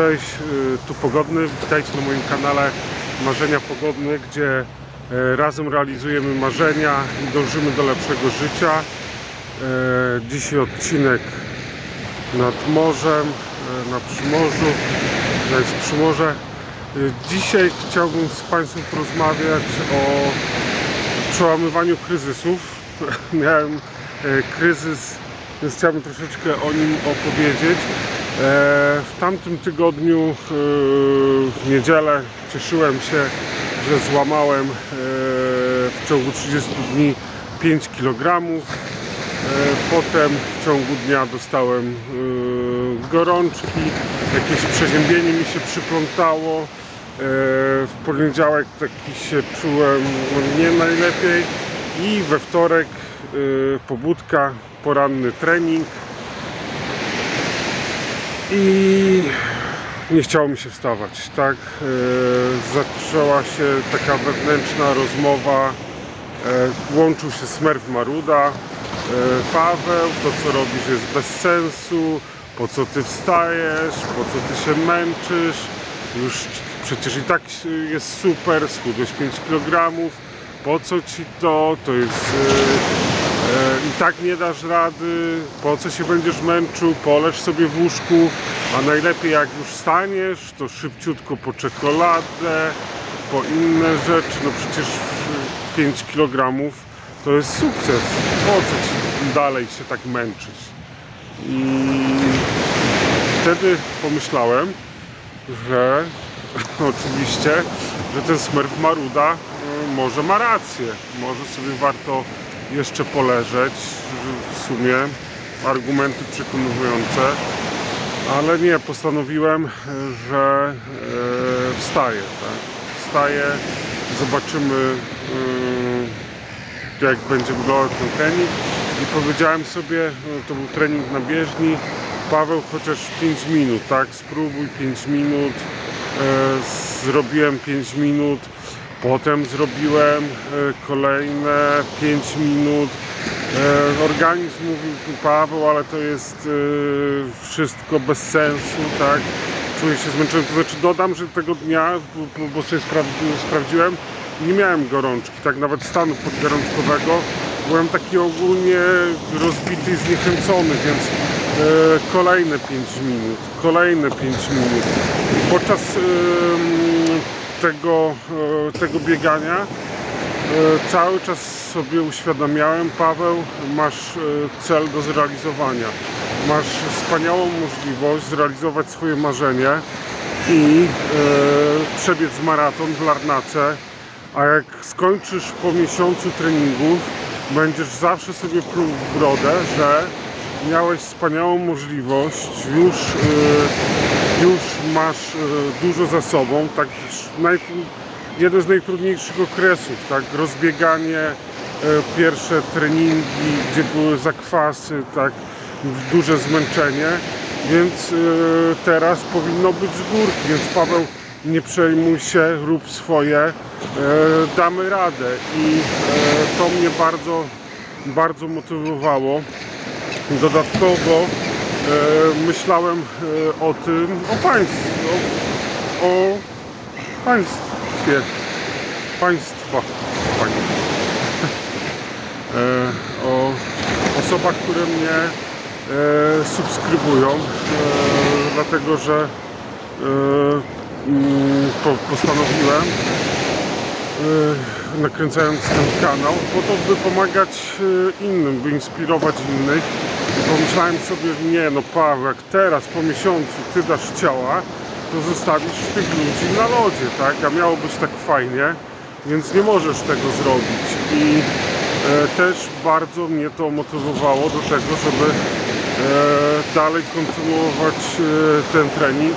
Cześć, y, tu Pogodny. Witajcie na moim kanale Marzenia Pogodne, gdzie e, razem realizujemy marzenia i dążymy do lepszego życia. E, Dzisiaj odcinek nad morzem, na Przymorzu. To jest Przymorze. Dzisiaj chciałbym z Państwem porozmawiać o przełamywaniu kryzysów. Miałem kryzys, więc chciałbym troszeczkę o nim opowiedzieć. E, W tamtym tygodniu, e, w niedzielę, cieszyłem się, że złamałem e, w ciągu 30 dni 5 kg. Potem w ciągu dnia dostałem gorączki, jakieś przeziębienie mi się przyplątało. W poniedziałek taki się czułem no, nie najlepiej i we wtorek pobudka, poranny trening i nie chciało mi się wstawać, tak? E, zaczęła się taka wewnętrzna rozmowa, e, łączył się Smerf Maruda, e, Paweł, to co robisz jest bez sensu, po co ty wstajesz, po co ty się męczysz, już przecież i tak jest super, schudłeś 5 kg, po co ci to, to jest... e, E, i tak nie dasz rady, po co się będziesz męczył, poleż sobie w łóżku, a najlepiej jak już staniesz, to szybciutko po czekoladę, po inne rzeczy, no przecież 5 kg to jest sukces, po co dalej się tak męczyć? I wtedy pomyślałem, że oczywiście, że ten Smurf Maruda y, może ma rację, może sobie warto jeszcze poleżeć, w sumie. Argumenty przekonujące, ale nie, postanowiłem, że e, wstaję, tak? Wstaję, zobaczymy e, jak będzie wyglądał ten trening. I powiedziałem sobie, e, to był trening na bieżni, Paweł chociaż 5 minut, tak? Spróbuj 5 minut, zrobiłem 5 minut, Potem zrobiłem e, kolejne 5 minut. E, Organizm mówił tu Paweł, ale to jest e, wszystko bez sensu, tak? Czuję się zmęczony. To znaczy dodam, że tego dnia, bo, sobie spra- sprawdziłem, nie miałem gorączki, tak nawet stanu podgorączkowego. Byłem taki ogólnie rozbity i zniechęcony, więc kolejne 5 minut, kolejne 5 minut. Podczas tego, e, tego biegania e, cały czas sobie uświadamiałem, Paweł, masz e, cel do zrealizowania. Masz wspaniałą możliwość zrealizować swoje marzenie i przebiec maraton w Larnace, a jak skończysz po miesiącu treningów, będziesz zawsze sobie pluł w brodę, że miałeś wspaniałą możliwość, już, już masz e, dużo za sobą, tak jeden z najtrudniejszych okresów, tak, rozbieganie, e, pierwsze treningi, gdzie były zakwasy, tak, duże zmęczenie, więc e, teraz powinno być z górki, więc Paweł nie przejmuj się, rób swoje, damy radę i to mnie bardzo, bardzo motywowało. Dodatkowo myślałem e, o tym, o państwie, o, o państwie, państwa, panie. E, o osobach, które mnie e, subskrybują, e, dlatego że e, mm, po, postanowiłem e, nakręcając ten kanał po to, by pomagać e, innym, by inspirować innych pomyślałem sobie, nie no Paweł, jak teraz po miesiącu ty dasz ciała, to zostawisz tych ludzi na lodzie, tak? A miało być tak fajnie, więc nie możesz tego zrobić i e, też bardzo mnie to motywowało do tego, żeby e, dalej kontynuować e, ten trening.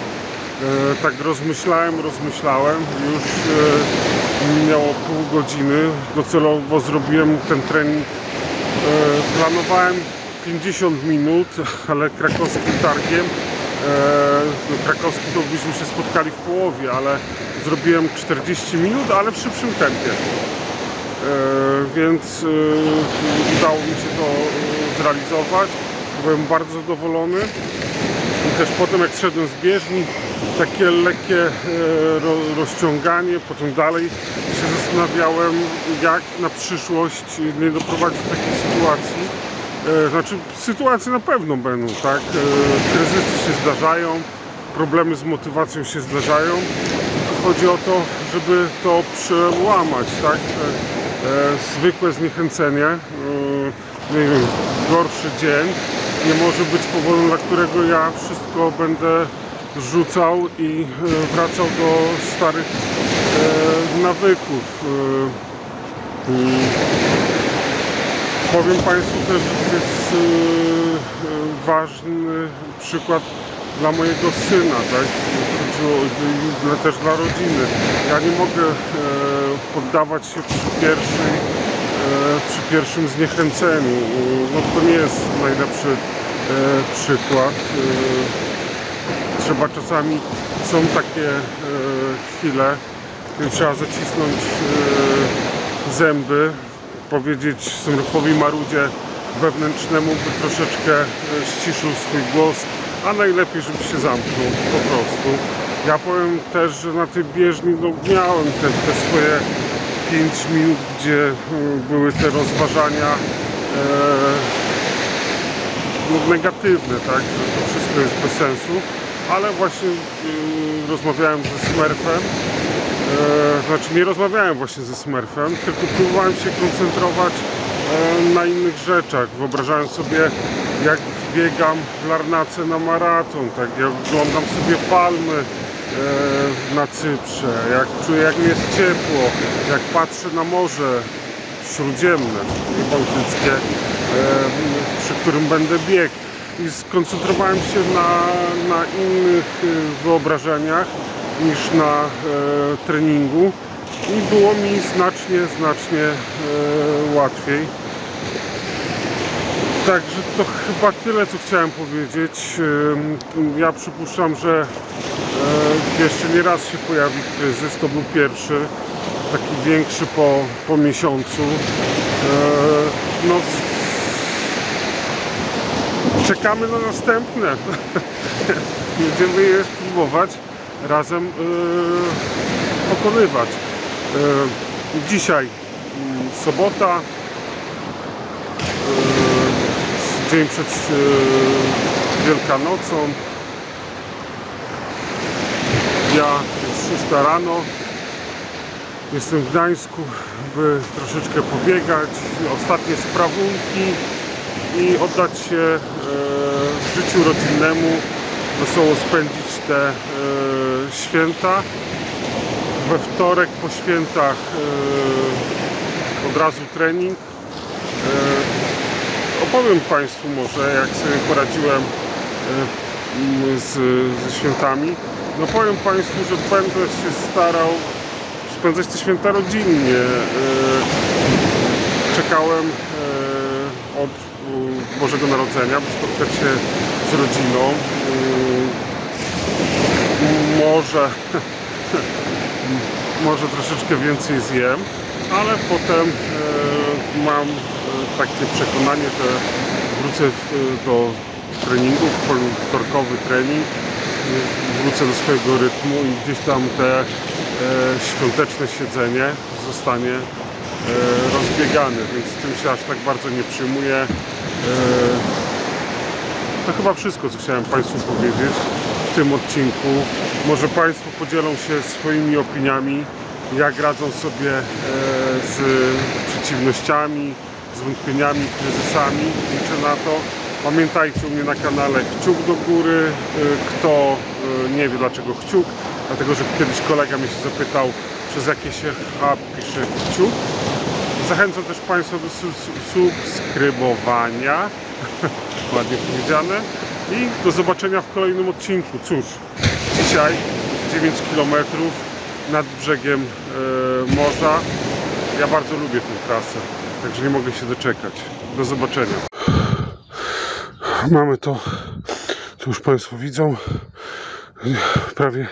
E, tak rozmyślałem, rozmyślałem, już e, minęło pół godziny, docelowo zrobiłem ten trening, e, planowałem 50 minut, ale krakowskim targiem, e, no, krakowski to byśmy się spotkali w połowie, ale zrobiłem 40 minut, ale w szybszym tempie. E, więc e, udało mi się to e, zrealizować. Byłem bardzo zadowolony. I też potem jak szedłem z bieżni, takie lekkie ro, rozciąganie, potem dalej się zastanawiałem, jak na przyszłość nie doprowadzić do takiej sytuacji. E, Znaczy, sytuacje na pewno będą, tak? E, Kryzysy się zdarzają, problemy z motywacją się zdarzają. Chodzi o to, żeby to przełamać, tak? E, Zwykłe zniechęcenie, nie wiem, gorszy dzień nie może być powodem, dla którego ja wszystko będę rzucał i wracał do starych nawyków. Powiem Państwu też, że to jest e, e, ważny przykład dla mojego syna, tak? Chodziło, też dla rodziny. Ja nie mogę e, poddawać się przy pierwszej przy pierwszym zniechęceniu. No to nie jest najlepszy przykład. Trzeba czasami, są takie chwile, kiedy trzeba zacisnąć zęby, powiedzieć Smurfowi Marudzie wewnętrznemu, by troszeczkę e, ściszył swój głos, a najlepiej, żeby się zamknął po prostu. Ja powiem też, że na tej bieżni no, miałem te, te swoje 5 minut, gdzie e, były te rozważania e, no, negatywne, tak, że to wszystko jest bez sensu, ale właśnie e, rozmawiałem ze Smurfem, e, znaczy nie rozmawiałem właśnie ze Smurfem, tylko próbowałem się koncentrować e, na innych rzeczach, wyobrażałem sobie jak biegam w Larnace na maraton, tak, jak oglądam sobie palmy, e, na Cyprze, jak czuję jak mi jest ciepło, jak patrzę na morze śródziemne, nie bałtyckie, e, przy którym będę biegł. I skoncentrowałem się na, na innych e, wyobrażeniach niż na e, treningu i było mi znacznie, znacznie e, łatwiej. Także to chyba tyle, co chciałem powiedzieć. Ym, Ja przypuszczam, że e, jeszcze nie raz się pojawi kryzys. To był pierwszy, taki większy po, po miesiącu. E, No, czekamy na następne. Będziemy je próbować razem e, pokonywać. E, Dzisiaj mm, sobota, e, dzień przed Wielkanocą. Ja jest 6 rano. Jestem w Gdańsku, by troszeczkę pobiegać, ostatnie sprawunki i oddać się życiu rodzinnemu, wesoło spędzić te święta. We wtorek po świętach e, od razu trening. E, Opowiem Państwu może, jak sobie poradziłem e, z, ze świętami. No powiem Państwu, że będę się starał spędzać te święta rodzinnie. Czekałem od Bożego Narodzenia, by spotkać się z rodziną. E, Może. Może troszeczkę więcej zjem, ale potem e, mam e, takie przekonanie, że wrócę w, do treningu, wtorkowy trening, e, wrócę do swojego rytmu i gdzieś tam te e, świąteczne siedzenie zostanie e, rozbiegane, więc tym się aż tak bardzo nie przyjmuję. E, to chyba wszystko, co chciałem Państwu powiedzieć tym odcinku. Może Państwo podzielą się swoimi opiniami, jak radzą sobie e, z przeciwnościami, z wątpieniami, kryzysami. Liczę na to. Pamiętajcie u mnie na kanale kciuk do góry. E, Kto e, nie wie dlaczego kciuk, dlatego że kiedyś kolega mnie się zapytał, przez jakie się H pisze kciuk. Zachęcam też Państwa do su- su- subskrybowania, ładnie powiedziane, i do zobaczenia w kolejnym odcinku. Cóż, dzisiaj 9 km nad brzegiem e, morza. Ja bardzo lubię tę trasę, także nie mogę się doczekać. Do zobaczenia. Mamy to, tu już Państwo widzą, prawie,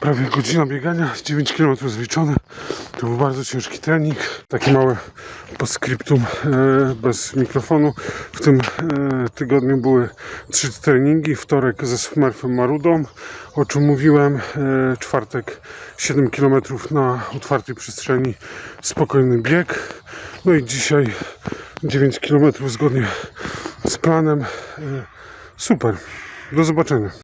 prawie godzina biegania, 9 km zliczone. To był bardzo ciężki trening, takie małe postscriptum e, bez mikrofonu. W tym e, tygodniu były trzy treningi. Wtorek ze Smurfem Marudą, o czym mówiłem. E, czwartek 7 km na otwartej przestrzeni, spokojny bieg. No i dzisiaj 9 km zgodnie z planem. Super. Do zobaczenia.